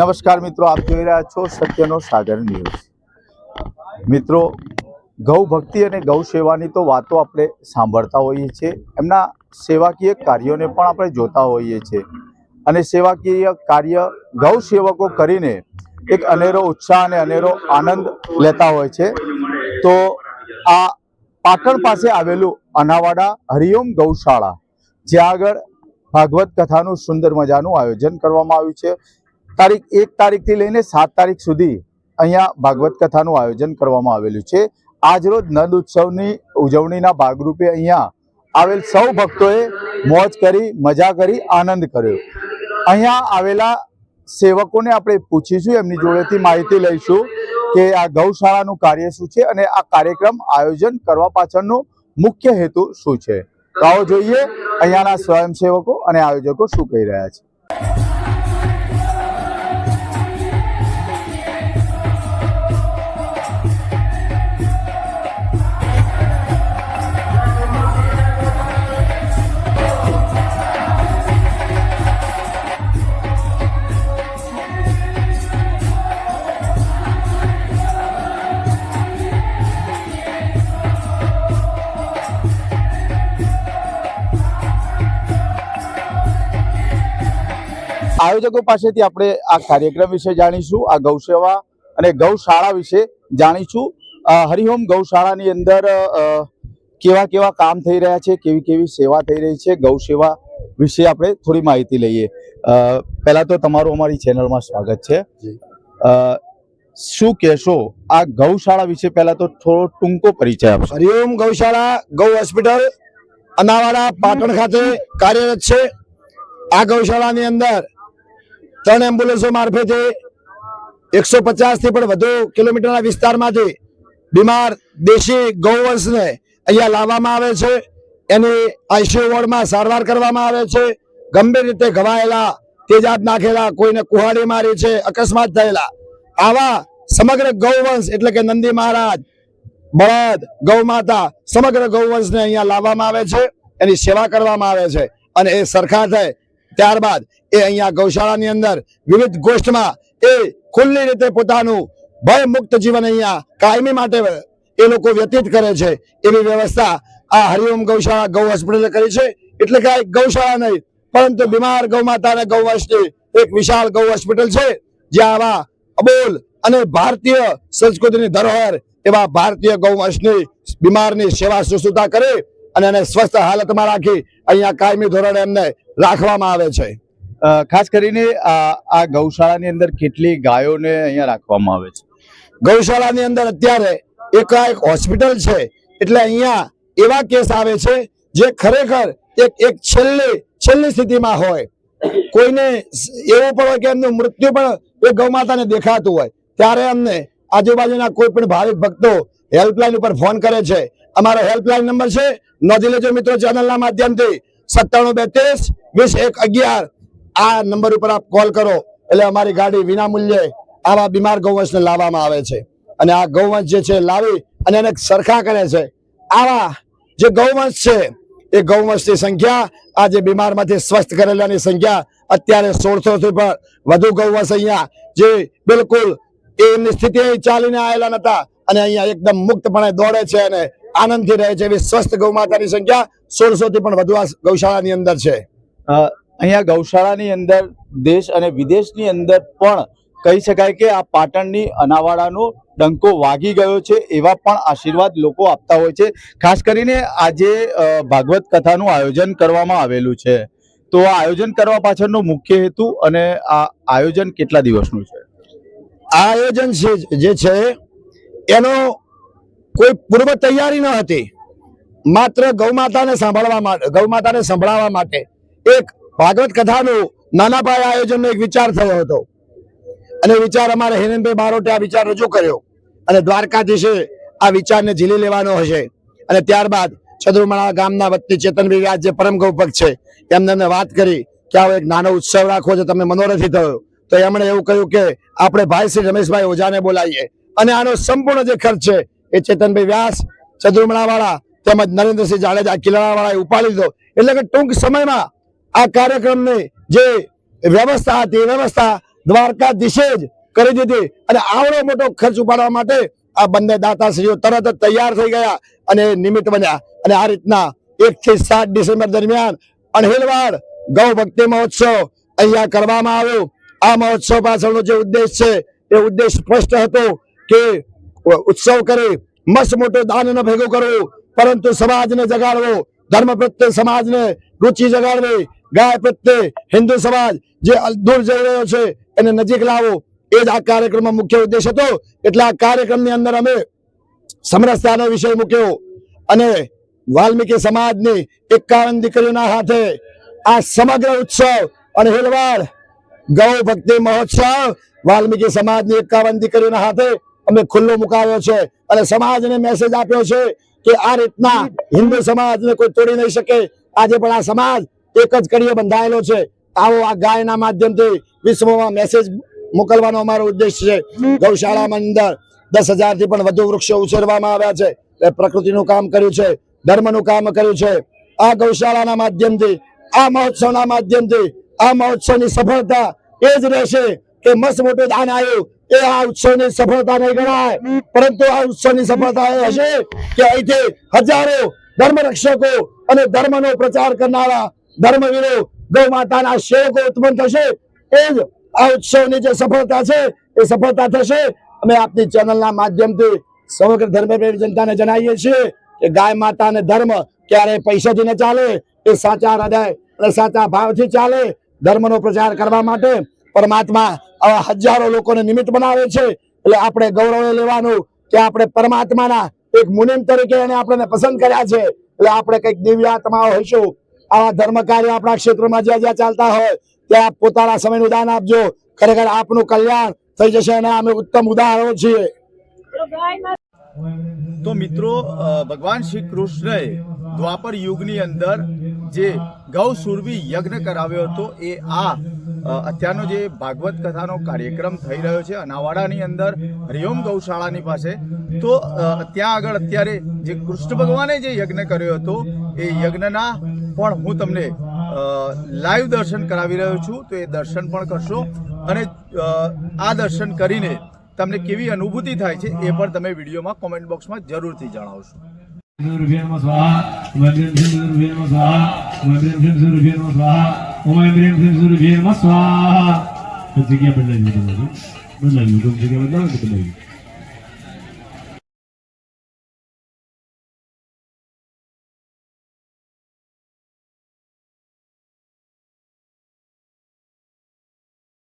નમસ્કાર મિત્રો, આપ જોઈ રહ્યા છો સત્યનો સાગર ન્યૂઝ. મિત્રો, ગૌ ભક્તિ અને ગૌ સેવાની તો વાતો આપણે સાંભળતા હોઈએ છીએ. એમના સેવાકીય કાર્યોને પણ આપણે જોતા હોઈએ છીએ. અને સેવાકીય કાર્ય ગૌ સેવકો કરીને એક અનેરો ઉત્સાહ અને અનેરો આનંદ લેતા હોય છે. તો આ પાટણ પાસે આવેલું અનાવાડા હરિઓમ ગૌશાળા, જ્યાં આગળ ભાગવત કથાનું સુંદર મજાનું આયોજન કરવામાં આવ્યું છે. તારીખ એક તારીખથી લઈને સાત તારીખ સુધી અહીંયા ભાગવત કથાનું આયોજન કરવામાં આવેલું છે. આજરોજ નંદ ઉત્સવની ઉજવણીના ભાગરૂપે અહીંયા આવેલ સૌ ભક્તોએ મોજ કરી, મજા કરી, આનંદ કર્યો. અહીંયા આવેલા સેવકોને આપણે પૂછીશું, એમની જોડેથી માહિતી લઈશું કે આ ગૌશાળાનું કાર્ય શું છે અને આ કાર્યક્રમ આયોજન કરવા પાછળનો મુખ્ય હેતુ શું છે. તો આવો જોઈએ અહીંયાના સ્વયંસેવકો અને આયોજકો શું કહી રહ્યા છે. આયોજકો પાસેથી આપણે આ કાર્યક્રમ વિશે જાણીશું આ ગૌસેવા અને ગૌશાળા વિશે જાણીશું. હરિઓમ ગૌશાળાની અંદર કેવા કેવા કામ થઈ રહ્યા છે કેવી કેવી સેવા થઈ રહી છે ગૌ સેવા વિશે આપણે થોડી માહિતી લઈએ. પહેલાં તો તમારું અમારી ચેનલમાં સ્વાગત છે. શું કહેશો આ ગૌશાળા વિશે પહેલા તો થોડો ટૂંકો પરિચય આપશો? હરિઓમ ગૌશાળા ગૌ હોસ્પિટલ અનાવાડા પાટણ ખાતે કાર્યરત છે. આ ગૌશાળાની અંદર ત્રણ એમ્બ્યુલન્સો મારફતે એકસો પચાસથી પણ વધુ કિલોમીટરના વિસ્તારમાંથી બીમાર દેશી ગૌવંશને અહીંયા લાવવામાં આવે છે. એની આઈસીયુ વોર્ડમાં સારવાર કરવામાં આવે છે. ગંભીર રીતે ઘવાયેલા, તેજાબ નાખેલા, કોઈને કુહાડી મારી છે, અકસ્માત થયેલા આવા સમગ્ર ગૌવંશ એટલે કે નંદી મહારાજ, બળદ ગૌ માતા સમગ્ર ગૌવંશને અહીંયા લાવવામાં આવે છે. એની સેવા કરવામાં આવે છે અને એ સરખા થાય ત્યારબાદ એ અહીંયા ગૌશાળાની અંદર વિવિધ ગોષ્ઠમાં એ ખુલ્લી રીતે પોતાનું ભય મુક્ત જીવન અહીંયા કાયમી માટે એ લોકો વ્યતીત કરે છે. એવી વ્યવસ્થા આ હરિઓમ ગૌશાળા ગૌ હોસ્પિટલે કરી છે. એટલે કે આ ગૌશાળા નહીં, પરંતુ બીમાર ગૌ માતા અને ગૌવંશની એક વિશાળ ગૌ હોસ્પિટલ છે, જ્યાં આવા અબોલ અને ભારતીય સંસ્કૃતિની ધરોહર એવા ભારતીય ગૌવંશની બીમારની સેવા શુશ્રુષા કરે. અને એને સ્વસ્થ હાલતમાં રાખી અહીંયા કાયમી ધોરણે એમને રાખવામાં આવે છે. ખાસ કરીને આ ગૌશાળાની અંદર કેટલી ગાયોને અહીંયા રાખવામાં આવે છે? ગૌશાળાની અંદર અત્યારે એક આ એક હોસ્પિટલ છે. એટલે અહીંયા એવા કેસ આવે છે જે ખરેખર એક એક છેલ્લી છેલ્લી સ્થિતિમાં હોય. કોઈને એવું પણ હોય કે એમનું મૃત્યુ પણ એ ગૌમાતાને દેખાતું હોય. ત્યારે અમને આજુબાજુના કોઈ પણ ભાવિક ભક્તો હેલ્પલાઇન ઉપર ફોન કરે છે. અમારો હેલ્પલાઇન નંબર છે. નોંધી લેજો મિત્રો ચેનલના માધ્યમથી. સત્તાણું બેત્રીસ, વીસ એક અગિયાર. આ નંબર ઉપર આપ કોલ કરો. એટલે અમારી ગાડી વિનામૂલ્યે આવા બીમાર ગૌવંશને લાવવામાં આવે છે. અને આ ગૌવંશ જે છે લાવી અને એને સરખા કરે છે. આવા જે ગૌવંશ છે, એ ગૌવંશની સંખ્યા આ જે બીમારમાંથી સ્વસ્થ કરેલાની સંખ્યા અત્યારે સોળસોથી પણ વધુ ગૌવંશ અહીંયા જે બિલકુલ એમની સ્થિતિ ચાલીને આવેલા નતા અને અહીંયા એકદમ મુક્તપણે દોડે છે અને આનંદથી રહે છે. એવી સ્વસ્થ ગૌમાતાની સંખ્યા સોળસો થી પણ વધુ આ ગૌશાળાની અંદર છે. અહીંયા ગૌશાળાની અંદર દેશ અને વિદેશની અંદર પણ કહી શકાય કે આ પાટણની અનાવાડાનો ડંકો વાગી ગયો છે એવા પણ આશીર્વાદ લોકો આપતા હોય છે. ખાસ કરીને આજે ભાગવત કથાનું આયોજન કરવામાં આવેલું છે. તો આ આયોજન કરવા પાછળનો મુખ્ય હેતુ અને આ આયોજન કેટલા દિવસનું છે? આ આયોજન છે જે છે એનો કોઈ પૂર્વ તૈયારી ન હતી. માત્ર ગૌમાતાને સાંભળવા માટે ગૌમાતાને સંભળાવવા માટે એક ભાગવત કથાનું નાના પાયે આયોજનનો એક વિચાર થયો હતો. અને વિચાર અમારે હિરેનભાઈ બારોટે આ વિચાર રજૂ કર્યો. અને દ્વારકાધીશે આ વિચારને ઝીલી લેવાનો હશે. અને ત્યારબાદ ચંદ્રુમાળા ગામના વતની ચેતનભાઈ વ્યાસ જે પરમ ગૌપક છે, એમને અમને વાત કરી કે આવો એક નાનો ઉત્સવ રાખવો છે, તમે મનોરથી થયો. તો એમણે એવું કહ્યું કે, આપણે ભાઈ શ્રી રમેશભાઈ ઓઝાને બોલાવીએ. અને આનો સંપૂર્ણ જે ખર્ચ છે એ ચેતનભાઈ વ્યાસ ચંદ્રમણા વાળા તેમજ નરેન્દ્રસિંહ જાડેજા કિલ્લાણા વાળાએ ઉપાડી દીધો એટલે કે ટૂંક સમયમાં આ કાર્યક્રમની જે વ્યવસ્થા હતી વ્યવસ્થા દ્વારકાધીશે જ કરી દીધી અને આવડો મોટો ખર્ચ ઉપાડવા માટે આ બંને દાતાશ્રીઓ તરત જ તૈયાર થઈ ગયા અને નિમિત્ત બન્યા. અને આ રીતના એક થી સાત ડિસેમ્બર દરમિયાન અણહેલવાડ ગૌ ભક્તિ મહોત્સવ અહીંયા કરવામાં આવ્યો. આ મહોત્સવ પાછળનો જે ઉદ્દેશ છે, એ ઉદ્દેશ સ્પષ્ટ હતો કે ઉત્સવ કરી મસ્ત મોટો દાન કરવો કરવું પરંતુ સમાજને જગાડવો ધર્મ પ્રત્યે સમાજને રુચિ જગાડવી ગાય પ્રત્યે હિન્દુ સમાજ જે દૂર જઈ રહ્યો છે એને નજીક લાવો. એ જ આ કાર્યક્રમનો મુખ્ય ઉદ્દેશ હતો. એટલે આ કાર્યક્રમની અંદર અમે સમરસતાનો વિષય મૂક્યો અને વાલ્મીકી સમાજની એકાવન દીકરીઓના હાથે આ સમગ્ર ઉત્સવ અને હેલવાડ ગૌ ભક્તિ મહોત્સવ વાલ્મીકી સમાજની એકાવન દીકરીઓના હાથે અમે ખુલ્લો મુકાવ્યો છે અને સમાજને મેસેજ આપ્યો છે કે આ રીતના હિન્દુ સમાજને કોઈ તોડી નહીં શકે. આજે પણ આ સમાજ એક જ કડીએ બંધાયેલો છે. આવો આ ગાયના માધ્યમથી વિશ્વમાં મેસેજ મોકલવાનો અમારો ઉદ્દેશ છે. ગૌશાળામાં અંદર દસ હજારથી પણ વધુ વૃક્ષો ઉછેરવામાં આવ્યા છે. પ્રકૃતિનું કામ કર્યું છે. ધર્મનું કામ કર્યું છે. આ ગૌશાળાના માધ્યમથી, આ મહોત્સવના માધ્યમથી, આ મહોત્સવની સફળતા એ જ રહેશે કે મસ્ત મોટું દાન આવ્યું એ આ ઉત્સવની સફળતા નહીં ગણાય. પરંતુ આ ઉત્સવની સફળતા એ હશે કે અહીંથી હજારો ધર્મ રક્ષકો અને ધર્મનો પ્રચાર કરનારા ધર્મવીરો ગૌ માતાના સેવકો ઉત્પન્ન થશે. એ જ આ ઉત્સવની જે સફળતા છે એ સફળતા થશે. અમે આપની ચેનલના માધ્યમથી સમગ્ર ધર્મપ્રેમી જનતાને જણાવીએ છીએ કે ગાય માતા અને ધર્મ ક્યારે પૈસાથી ન ચાલે એ સાચા હૃદય અને સાચા ભાવથી ચાલે. ધર્મનો પ્રચાર કરવા માટે પરમાત્મા આવા હજારો લોકોને નિમિત્ત બનાવે છે. એટલે આપણે ગૌરવ લેવાનું કે આપણે પરમાત્માના એક મુનિમ તરીકે એને આપણને પસંદ કર્યા છે. એટલે આપણે કંઈક દિવ્યાત્માઓ હોઈશું. આવા ધર્મ કાર્ય આપણા ક્ષેત્રમાં જ્યાં જ્યાં ચાલતા હોય, ત્યાં પોતાના સમયનું દાન આપજો. ખરેખર આપનું કલ્યાણ થઈ જશે અને અમે ઉત્તમ ઉદાહરણો છીએ. તો મિત્રો ભગવાન શ્રી કૃષ્ણએ દ્વાપર યુગની અંદર જે ગૌ સુરવી યજ્ઞ કરાવ્યો હતો, એ આ અત્યારનો જે ભાગવત કથાનો કાર્યક્રમ થઈ રહ્યો છે, અનાવાડાની અંદર હરિઓમ ગૌશાળાની પાસે, તો ત્યાં આગળ અત્યારે જે કૃષ્ણ ભગવાને જે યજ્ઞ કર્યો હતો, એ યજ્ઞના પણ હું તમને લાઈવ દર્શન કરાવી રહ્યો છું, તો એ દર્શન પણ કરશો અને આ દર્શન કરીને તમને કેવી અનુભૂતિ થાય છે એ પણ તમે વિડીયોમાં કોમેન્ટ બોક્સમાં જરૂરથી જણાવશો. સ્વાહા સ્વાહા સ્વાહા. ઓમ હ્રીમ શ્રીમ સૂર્યભ્ય નમઃ સ્વાહા જગ્યા બદલાવી તમારી બદલાવી જગ્યા બદલાવી તો બદલાવી